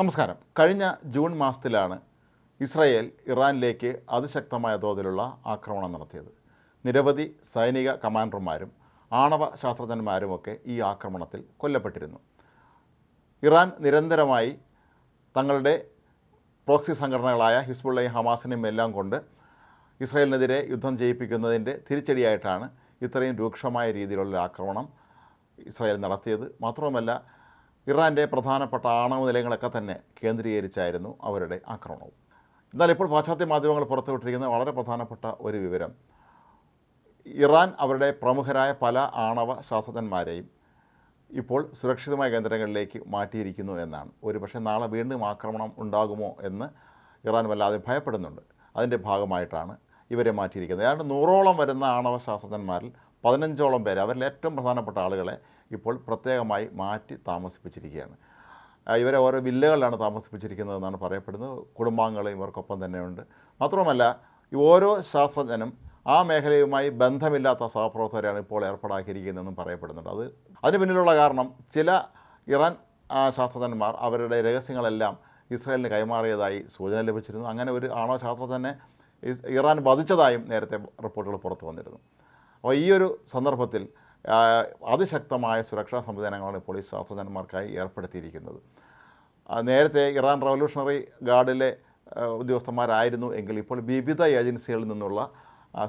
നമസ്കാരം. കഴിഞ്ഞ ജൂൺ മാസത്തിലാണ് ഇസ്രായേൽ ഇറാനിലേക്ക് അതിശക്തമായ തോതിലുള്ള ആക്രമണം നടത്തിയത്. നിരവധി സൈനിക കമാൻഡർമാരും ആണവ ശാസ്ത്രജ്ഞന്മാരുമൊക്കെ ഈ ആക്രമണത്തിൽ കൊല്ലപ്പെട്ടിരുന്നു. ഇറാൻ നിരന്തരമായി തങ്ങളുടെ പ്രോക്സി സംഘടനകളായ ഹിസ്ബുള്ളയും ഹമാസിനെയും എല്ലാം കൊണ്ട് ഇസ്രായേലിനെതിരെ യുദ്ധം ചെയ്യിപ്പിക്കുന്നതിന്റെ തിരിച്ചടിയായിട്ടാണ് ഇത്രയും രൂക്ഷമായ രീതിയിലുള്ള ആക്രമണം ഇസ്രായേൽ നടത്തിയത്. മാത്രവുമല്ല ഇറാന്റെ പ്രധാനപ്പെട്ട ആണവ നിലയങ്ങളൊക്കെ തന്നെ കേന്ദ്രീകരിച്ചായിരുന്നു അവരുടെ ആക്രമണവും. എന്നാൽ ഇപ്പോൾ പാശ്ചാത്യ മാധ്യമങ്ങൾ പുറത്തുവിട്ടിരിക്കുന്ന വളരെ പ്രധാനപ്പെട്ട ഒരു വിവരം ഇറാൻ അവരുടെ പ്രമുഖരായ പല ആണവ ശാസ്ത്രജ്ഞന്മാരെയും ഇപ്പോൾ സുരക്ഷിതമായ കേന്ദ്രങ്ങളിലേക്ക് മാറ്റിയിരിക്കുന്നു എന്നാണ്. ഒരുപക്ഷെ നാളെ വീണ്ടും ആക്രമണം ഉണ്ടാകുമോ എന്ന് ഇറാൻ വല്ലാതെ ഭയപ്പെടുന്നുണ്ട്. അതിന്റെ ഭാഗമായിട്ടാണ് ഇവരെ മാറ്റിയിരിക്കുന്നത്. ഏതാണ്ട് നൂറോളം വരുന്ന ആണവ ശാസ്ത്രജ്ഞന്മാരിൽ പതിനഞ്ചോളം പേര് അവരിൽ ഏറ്റവും പ്രധാനപ്പെട്ട ആളുകളെ ഇപ്പോൾ പ്രത്യേകമായി മാറ്റി താമസിപ്പിച്ചിരിക്കുകയാണ്. ഇവരെ ഓരോ വില്ലകളിലാണ് താമസിപ്പിച്ചിരിക്കുന്നതെന്നാണ് പറയപ്പെടുന്നത്. കുടുംബാംഗങ്ങൾ ഇവർക്കൊപ്പം തന്നെയുണ്ട്. മാത്രമല്ല ഓരോ ശാസ്ത്രജ്ഞനും ആ മേഖലയുമായി ബന്ധമില്ലാത്ത സഹപ്രവർത്തകരെയാണ് ഇപ്പോൾ ഏർപ്പാടാക്കിയിരിക്കുന്നതെന്നും പറയപ്പെടുന്നുണ്ട്. അത് അതിന് പിന്നിലുള്ള കാരണം ചില ഇറാൻ ശാസ്ത്രജ്ഞന്മാർ അവരുടെ രഹസ്യങ്ങളെല്ലാം ഇസ്രായേലിന് കൈമാറിയതായി സൂചന ലഭിച്ചിരുന്നു. അങ്ങനെ ഒരു ആണോ ശാസ്ത്രജ്ഞനെ ഇറാൻ വധിച്ചതായും നേരത്തെ റിപ്പോർട്ടുകൾ പുറത്തു വന്നിരുന്നു. അപ്പോൾ ഈ ഒരു സന്ദർഭത്തിൽ അതിശക്തമായ സുരക്ഷാ സംവിധാനങ്ങളാണ് പോലീസ് ശാസ്ത്രജ്ഞന്മാർക്കായി ഏർപ്പെടുത്തിയിരിക്കുന്നത്. നേരത്തെ ഇറാൻ റവല്യൂഷണറി ഗാർഡിലെ ഉദ്യോഗസ്ഥന്മാരായിരുന്നു എങ്കിൽ ഇപ്പോൾ വിവിധ ഏജൻസികളിൽ നിന്നുള്ള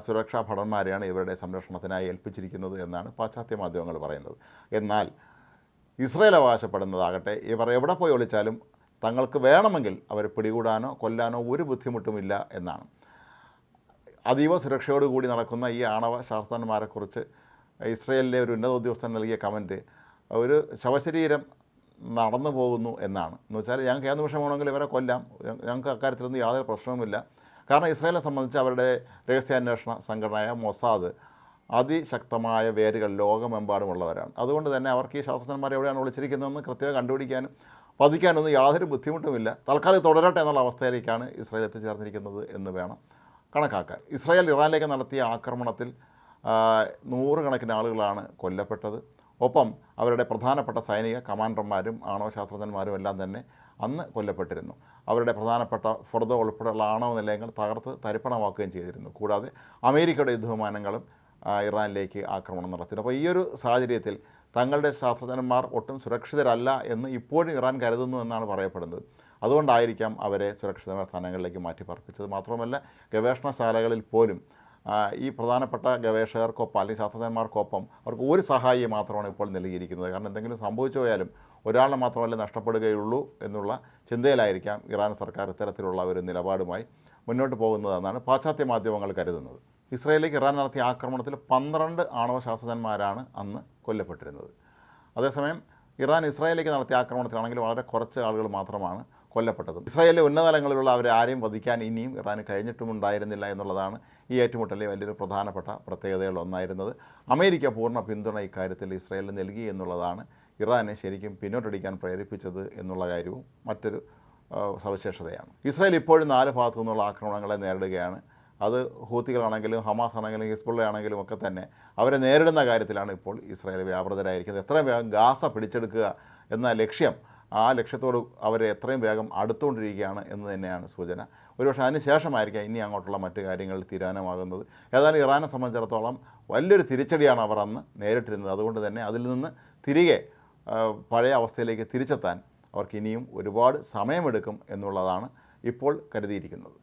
സുരക്ഷാ ഭടന്മാരെയാണ് ഇവരുടെ സംരക്ഷണത്തിനായി ഏൽപ്പിച്ചിരിക്കുന്നത് എന്നാണ് പാശ്ചാത്യ മാധ്യമങ്ങൾ പറയുന്നത്. എന്നാൽ ഇസ്രയേൽ അവകാശപ്പെടുന്നതാകട്ടെ ഇവർ എവിടെ പോയി ഒളിച്ചാലും തങ്ങൾക്ക് വേണമെങ്കിൽ അവരെ പിടികൂടാനോ കൊല്ലാനോ ഒരു ബുദ്ധിമുട്ടുമില്ല എന്നാണ്. അതീവ സുരക്ഷയോടുകൂടി നടക്കുന്ന ഈ ആണവ ശാസ്ത്രജ്ഞന്മാരെക്കുറിച്ച് ഇസ്രയേലിലെ ഒരു ഉന്നത ഉദ്യോഗസ്ഥൻ നൽകിയ കമന്റ് ഒരു ശവശരീരം നടന്നു പോകുന്നു എന്നാണ്. എന്ന് വെച്ചാൽ ഞങ്ങൾക്ക് ഏത് നിമിഷം വേണമെങ്കിൽ ഇവരെ കൊല്ലാം. ഞങ്ങൾക്ക് അക്കാര്യത്തിലൊന്നും യാതൊരു പ്രശ്നവുമില്ല. കാരണം ഇസ്രയേലിനെ സംബന്ധിച്ച് അവരുടെ രഹസ്യാന്വേഷണ സംഘടനയായ മൊസാദ് അതിശക്തമായ വേരുകൾ ലോകമെമ്പാടുമുള്ളവരാണ്. അതുകൊണ്ട് തന്നെ അവർക്ക് ഈ ശാസ്ത്രജ്ഞന്മാരെ എവിടെയാണ് വിളിച്ചിരിക്കുന്നതെന്ന് കൃത്യമായി കണ്ടുപിടിക്കാനും പതിക്കാനൊന്നും യാതൊരു ബുദ്ധിമുട്ടുമില്ല. തൽക്കാലം തുടരട്ടെ എന്നുള്ള അവസ്ഥയിലേക്കാണ് ഇസ്രായേൽ എത്തിച്ചേർന്നിരിക്കുന്നത് എന്ന് വേണം കണക്കാക്കാൻ ഇസ്രായേൽ ഇറാനിലേക്ക് നടത്തിയ ആക്രമണത്തിൽ നൂറുകണക്കിന് ആളുകളാണ് കൊല്ലപ്പെട്ടത്. ഒപ്പം അവരുടെ പ്രധാനപ്പെട്ട സൈനിക കമാൻഡർമാരും ആണവ ശാസ്ത്രജ്ഞന്മാരും എല്ലാം തന്നെ അന്ന് കൊല്ലപ്പെട്ടിരുന്നു. അവരുടെ പ്രധാനപ്പെട്ട ഫുർദ ഉൾപ്പെടെയുള്ള ആണവ നിലയങ്ങൾ തകർത്ത് തരിപ്പണമാക്കുകയും ചെയ്തിരുന്നു. കൂടാതെ അമേരിക്കയുടെ യുദ്ധവിമാനങ്ങളും ഇറാനിലേക്ക് ആക്രമണം നടത്തി അപ്പോൾ ഈ ഒരു സാഹചര്യത്തിൽ തങ്ങളുടെ ശാസ്ത്രജ്ഞന്മാർ ഒട്ടും സുരക്ഷിതരല്ല എന്ന് ഇപ്പോഴും ഇറാൻ കരുതുന്നു എന്നാണ് പറയപ്പെടുന്നത്. അതുകൊണ്ടായിരിക്കാം അവരെ സുരക്ഷിതമായ സ്ഥാനങ്ങളിലേക്ക് മാറ്റി പാർപ്പിച്ചത്. മാത്രമല്ല ഗവേഷണശാലകളിൽ പോലും ഈ പ്രധാനപ്പെട്ട ഗവേഷകർക്കൊപ്പം അല്ലെങ്കിൽ ശാസ്ത്രജ്ഞന്മാർക്കൊപ്പം അവർക്ക് ഒരു സഹായി മാത്രമാണ് ഇപ്പോൾ നൽകിയിരിക്കുന്നത്. കാരണം എന്തെങ്കിലും സംഭവിച്ചു പോയാലും ഒരാളെ മാത്രമല്ല നഷ്ടപ്പെടുകയുള്ളൂ എന്നുള്ള ചിന്തയിലായിരിക്കാം ഇറാൻ സർക്കാർ ഇത്തരത്തിലുള്ള ഒരു നിലപാടുമായി മുന്നോട്ട് പോകുന്നതെന്നാണ് പാശ്ചാത്യ മാധ്യമങ്ങൾ കരുതുന്നത്. ഇസ്രയേലിലേക്ക് ഇറാൻ നടത്തിയ ആക്രമണത്തിൽ പന്ത്രണ്ട് ആണവ ശാസ്ത്രജ്ഞന്മാരാണ് അന്ന് കൊല്ലപ്പെട്ടിരുന്നത്. അതേസമയം ഇറാൻ ഇസ്രായേലിലേക്ക് നടത്തിയ ആക്രമണത്തിലാണെങ്കിൽ വളരെ കുറച്ച് ആളുകൾ മാത്രമാണ് കൊല്ലപ്പെട്ടത്. ഇസ്രായേലിലെ ഉന്നതതലങ്ങളിലുള്ള അവരെ ആരെയും വധിക്കാൻ ഇനിയും ഇറാന് കഴിഞ്ഞിട്ടും ഉണ്ടായിരുന്നില്ല എന്നുള്ളതാണ് ഈ ഏറ്റുമുട്ടലിലെ വലിയൊരു പ്രധാനപ്പെട്ട പ്രത്യേകതകളൊന്നായിരുന്നത് അമേരിക്ക പൂർണ പിന്തുണ ഇക്കാര്യത്തിൽ ഇസ്രായേലിന് നൽകി എന്നുള്ളതാണ് ഇറാനെ ശരിക്കും പിന്നോട്ടടിക്കാൻ പ്രേരിപ്പിച്ചത് എന്നുള്ള കാര്യവും മറ്റൊരു സവിശേഷതയാണ്. ഇസ്രായേൽ ഇപ്പോഴും നാല് ഭാഗത്തു നിന്നുള്ള ആക്രമണങ്ങളെ നേരിടുകയാണ്. അത് ഹൂത്തികളാണെങ്കിലും ഹമാസ് ആണെങ്കിലും ഹിസ്ബുള്ള ആണെങ്കിലും ഒക്കെ തന്നെ അവരെ നേരിടുന്ന കാര്യത്തിലാണ് ഇപ്പോൾ ഇസ്രായേൽ വ്യാപൃതരായിരിക്കുന്നത്. എത്ര വേഗം ഗാസ പിടിച്ചെടുക്കുക എന്ന ലക്ഷ്യം ആ ലക്ഷ്യത്തോട് അവരെ എത്രയും വേഗം അടുത്തുകൊണ്ടിരിക്കുകയാണ് എന്ന് തന്നെയാണ് സൂചന. ഒരുപക്ഷെ അതിന് ശേഷമായിരിക്കാം ഇനി അങ്ങോട്ടുള്ള മറ്റു കാര്യങ്ങളിൽ തീരുമാനമാകുന്നത്. ഏതായാലും ഇറാനെ സംബന്ധിച്ചിടത്തോളം വലിയൊരു തിരിച്ചടിയാണ് അവർ അന്ന് നേരിട്ടിരുന്നത്. അതുകൊണ്ട് തന്നെ അതിൽ നിന്ന് തിരികെ പഴയ അവസ്ഥയിലേക്ക് തിരിച്ചെത്താൻ അവർക്ക് ഇനിയും ഒരുപാട് സമയമെടുക്കും എന്നുള്ളതാണ് ഇപ്പോൾ കരുതിയിരിക്കുന്നത്.